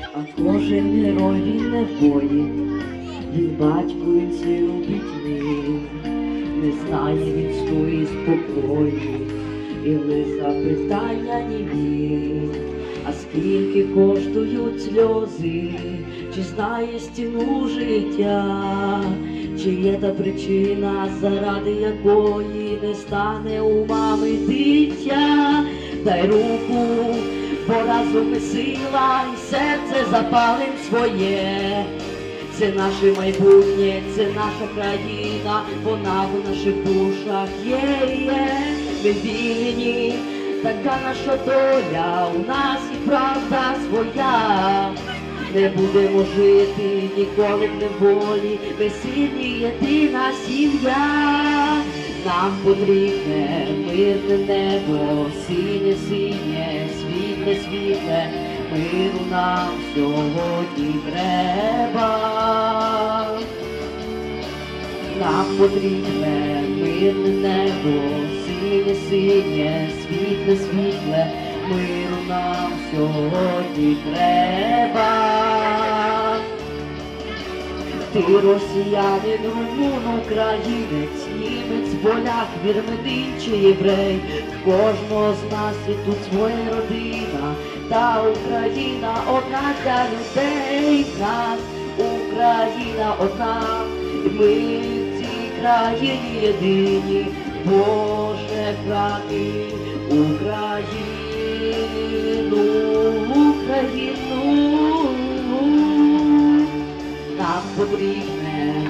А кожен герой він не бої, він син у пітьмі, не знає він свої спокої, і лиш запитання німі. А скільки коштують сльози, чи знає стіну життя, чи є та причина, заради якої не стане у мами дитя, дай руку, бо разом ми сила і серце запалим своє. Це наше майбутнє, це наша країна, вона в наших душах є, є. Ми вільні, така наша доля, у нас і правда своя. Не будемо жити ніколи в неволі, ми сильні єдина сім'я. Нам потрібне мирне небо, синє, синє, світле, світле, миру нам сьогодні треба. Нам потрібне мирне небо, синє, синє, світле, світле, миру нам сьогодні треба. Ти росіянин, румун, українець, німець, поляк, вірменин чи єврей. В кожного з нас є тут своя родина, та Україна одна для людей. Нас Україна одна, і ми в цій країні єдині. Боже, храни Україну, Україну. Нам потрібне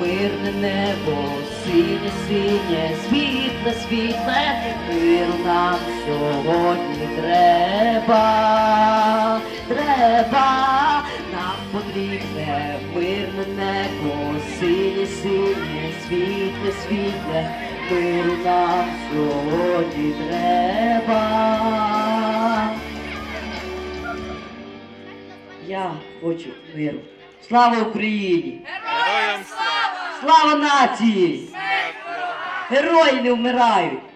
мирне небо, синє, синє, світле, світле, миру нам сьогодні треба, треба, нам потрібне мирне небо, синє, синє, світле, світле, миру нам сьогодні треба. Я хочу миру. Слава Україні! Героям слава! Слава нації! Герої не вмирають!